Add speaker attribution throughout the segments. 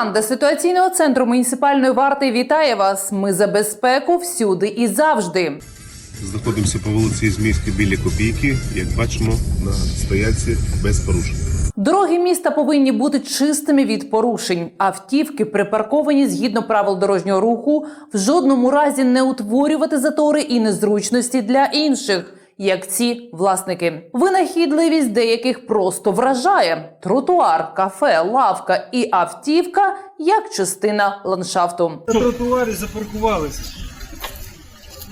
Speaker 1: Команда ситуаційного центру муніципальної варти вітає вас. Ми за безпеку всюди і завжди.
Speaker 2: Знаходимося по вулиці Змійській біля Копійки. Як бачимо, на стоянці без порушень.
Speaker 1: Дороги міста повинні бути чистими від порушень. Автівки, припарковані згідно правил дорожнього руху, в жодному разі не утворювати затори і незручності для інших. Як ці власники, винахідливість деяких просто вражає: тротуар, кафе, лавка і автівка як частина ландшафту.
Speaker 3: На тротуарі запаркувалися.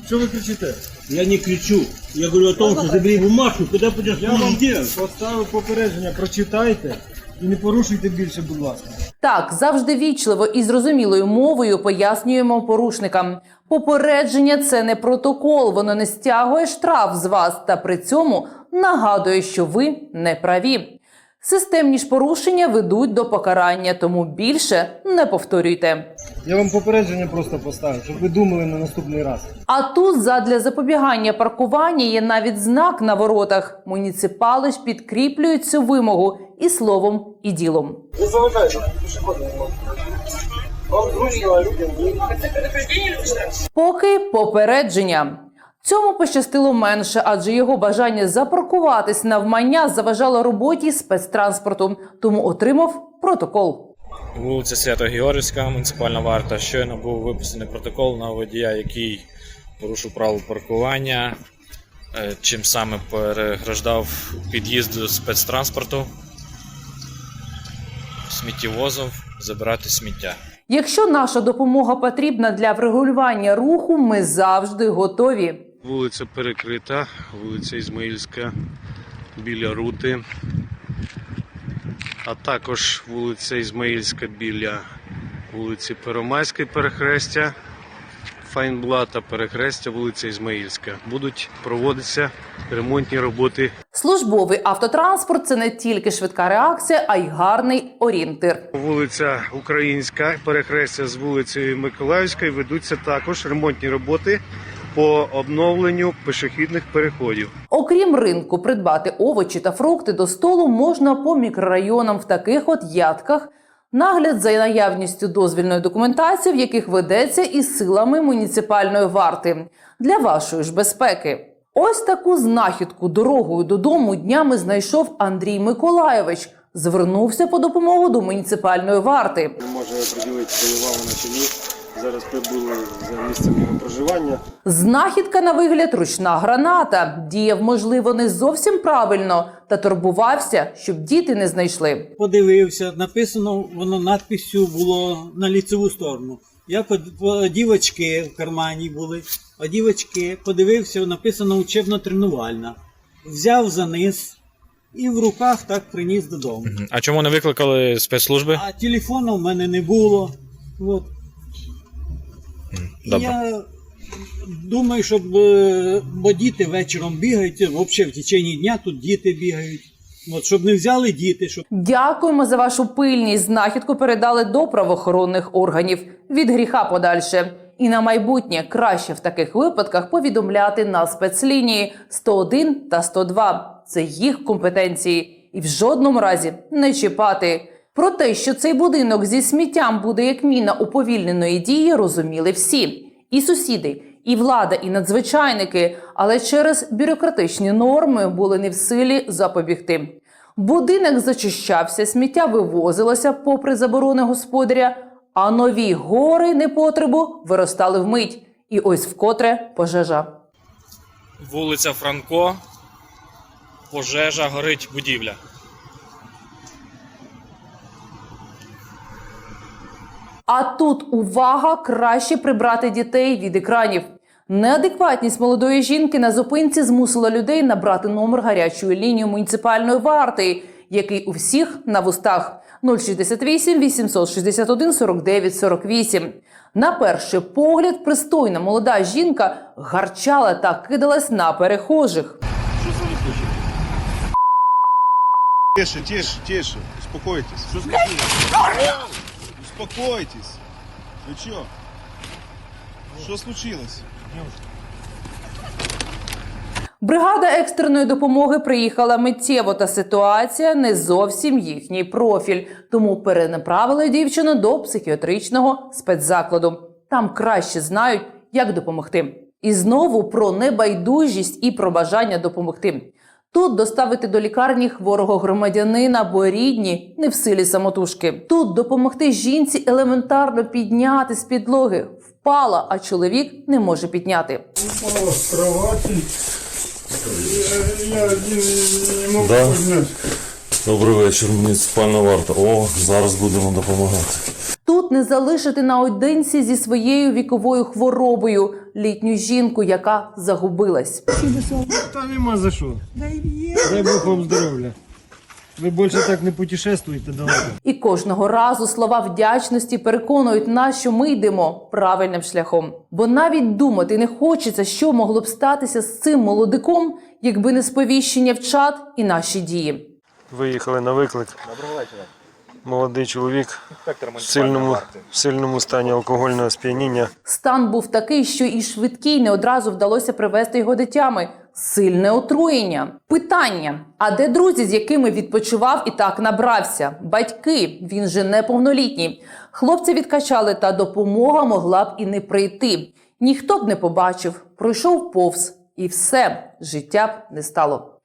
Speaker 3: Що ви кричите?
Speaker 4: Я не кричу. Я говорю о том, що забери бумажку, куди пойдешь,
Speaker 3: Я вам поставив попередження, прочитайте і не порушуйте більше, будь ласка.
Speaker 1: Так, завжди вічливо і зрозумілою мовою пояснюємо порушникам. Попередження це не протокол, воно не стягує штраф з вас та при цьому нагадує, що ви не праві. Системні ж порушення ведуть до покарання, тому більше не повторюйте.
Speaker 3: Я вам попередження просто поставив, щоб ви думали на наступний раз.
Speaker 1: А тут задля запобігання паркування є навіть знак на воротах. Муніципали ж підкріплюють цю вимогу і словом, і ділом.
Speaker 3: Не заважайте, пішоходний Вам зручно, людям.
Speaker 1: Поки попередження. Цьому пощастило менше, адже його бажання запаркуватись навмання заважало роботі спецтранспорту, тому отримав протокол.
Speaker 5: Вулиця Свято-Георгівська, муніципальна варта. Щойно був виписаний протокол на водія, який порушив правила паркування, е, чим саме переграждав під'їзд до спецтранспорту, сміттєвозов забирати сміття.
Speaker 1: Якщо наша допомога потрібна для врегулювання руху, ми завжди готові.
Speaker 2: Вулиця перекрита, вулиця Ізмаїльська біля Рути, а також вулиця Ізмаїльська біля вулиці Первомайської перехрестя, Файнблата перехрестя, вулиця Ізмаїльська. Будуть проводитися ремонтні роботи
Speaker 1: Службовий автотранспорт це не тільки швидка реакція, а й гарний орієнтир.
Speaker 2: Вулиця Українська, перехрестя з вулицею Миколаївської ведуться також ремонтні роботи по обновленню пішохідних переходів.
Speaker 1: Окрім ринку, придбати овочі та фрукти до столу можна по мікрорайонам в таких от ядках. Нагляд за наявністю дозвільної документації, в яких ведеться із силами муніципальної варти для вашої ж безпеки. Ось таку знахідку дорогою додому днями знайшов Андрій Миколаєвич. Звернувся по допомогу до муніципальної варти.
Speaker 3: Може приділити свою увагу на селі. Зараз прибули за місцем його проживання.
Speaker 1: Знахідка на вигляд ручна граната. Діяв, можливо, не зовсім правильно та турбувався, щоб діти не знайшли.
Speaker 4: Подивився, написано, воно надписю було на ліцеву сторону. Я дівочки в кармані були, а дівочки подивився, написано учебно-тренувальна. Взяв за низ і в руках так приніс додому.
Speaker 5: А чому не викликали спецслужби?
Speaker 4: А телефону в мене не було. От. І
Speaker 5: Добре.
Speaker 4: Я думаю, щоб е, бо діти вечором бігають, взагалі в течение дня тут діти бігають. От, щоб не взяли діти, щоб
Speaker 1: Дякуємо за вашу пильність. Знахідку передали до правоохоронних органів від гріха подальше. І на майбутнє краще в таких випадках повідомляти на спецлінії 101 та 102. Це їх компетенції, і в жодному разі не чіпати. Про те, що цей будинок зі сміттям буде як міна уповільненої дії, розуміли всі і сусіди, і влада, і надзвичайники, але через бюрократичні норми були не в силі запобігти. Будинок зачищався, сміття вивозилося попри заборони господаря, а нові гори непотребу виростали вмить. І ось вкотре пожежа.
Speaker 5: Вулиця Франко, пожежа, горить будівля.
Speaker 1: А тут увага краще прибрати дітей від екранів. Неадекватність молодої жінки на зупинці змусила людей набрати номер гарячої лінії муніципальної варти, який у всіх на вустах 068 861 49 48. На перший погляд, пристойна молода жінка гарчала та кидалась на перехожих.
Speaker 2: Тише, тише, тише, успокойтесь. Успокойтесь. Вы чё? Что случилось?
Speaker 1: Бригада екстреної допомоги приїхала миттєво, та ситуація не зовсім їхній профіль, тому перенаправили дівчину до психіатричного спецзакладу. Там краще знають, як допомогти. І знову про небайдужість і про бажання допомогти. Тут доставити до лікарні хворого громадянина, бо рідні не в силі самотужки. Тут допомогти жінці елементарно підняти з підлоги. Впала, а чоловік не може підняти.
Speaker 6: упала с кровати. Я, я не могу
Speaker 7: Да? Добрий вечір, муніципальна варта. О, зараз будемо допомагати.
Speaker 1: Тут не залишити наодинці зі своєю віковою хворобою літню жінку, яка загубилась.
Speaker 3: Та нема за що. Дай Бог вам здоров'я. Ви більше так не путешествуєте далеко.
Speaker 1: І кожного разу слова вдячності переконують нас, що ми йдемо правильним шляхом. Бо навіть думати не хочеться, що могло б статися з цим молодиком, якби не сповіщення в чат і наші дії.
Speaker 3: Виїхали на виклик. Доброго вечора. Молодий чоловік в сильному, в сильному стані алкогольного сп'яніння.
Speaker 1: Стан був такий, що і швидкій не одразу вдалося привезти його дитями. Сильне отруєння. Питання: а де друзі, з якими відпочивав і так набрався? Батьки, він же неповнолітній. Хлопця відкачали, та допомога могла б і не прийти. Ніхто б не побачив, пройшов повз, і все життя б не стало.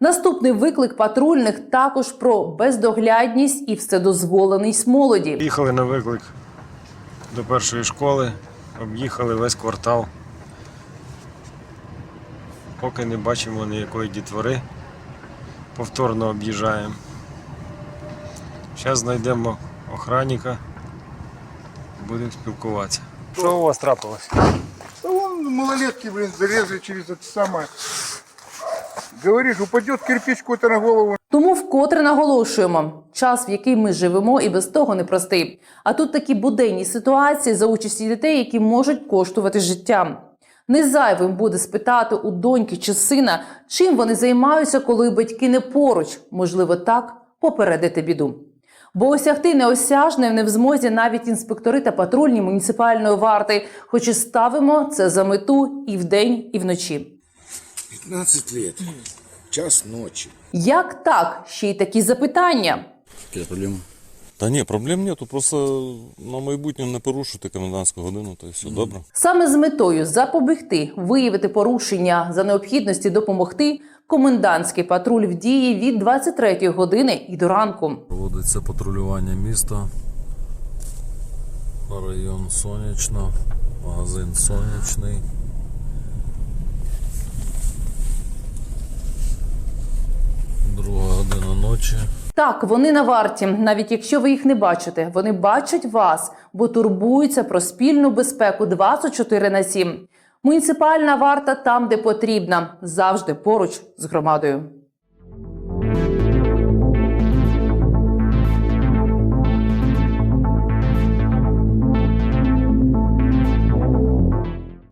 Speaker 1: Наступний виклик патрульних також про бездоглядність і вседозволеність молоді.
Speaker 3: Їхали на виклик до першої школи, об'їхали весь квартал. Поки не бачимо ніякої дітвори, повторно об'їжджаємо. Зараз знайдемо охранника, будемо спілкуватися. Що у вас трапилось?
Speaker 6: Да вон малолетки, блин, зарезали через это самое. Говоришь, упадет кирпич какой-то на голову.
Speaker 1: Тому вкотре наголошуємо, час, в який ми живемо, і без того непростий. А тут такі буденні ситуації за участі дітей, які можуть коштувати життя. Не зайвим буде спитати у доньки чи сина, чим вони займаються, коли батьки не поруч, можливо, так попередити біду. Бо осягти неосяжне не в змозі навіть інспектори та патрульні муніципальної варти, хоч і ставимо це за мету і вдень, і вночі.
Speaker 8: 15 лет. Час ночи.
Speaker 1: Як так? Ще й такі запитання.
Speaker 8: Какие проблемы?
Speaker 7: Та ні, проблем нету. Просто на майбутнє не порушуйте комендантську годину, та й все добре.
Speaker 1: Саме з метою запобігти, виявити порушення за необхідності допомогти. Комендантський патруль в дії від 23 години і до ранку.
Speaker 7: Проводиться патрулювання міста. Район Сонячно, магазин Сонячний. Друга година ночі.
Speaker 1: Так, вони на варті, навіть якщо ви їх не бачите, вони бачать вас, бо турбуються про спільну безпеку 24 на 7. Муніципальна варта там, де потрібна, завжди поруч з громадою.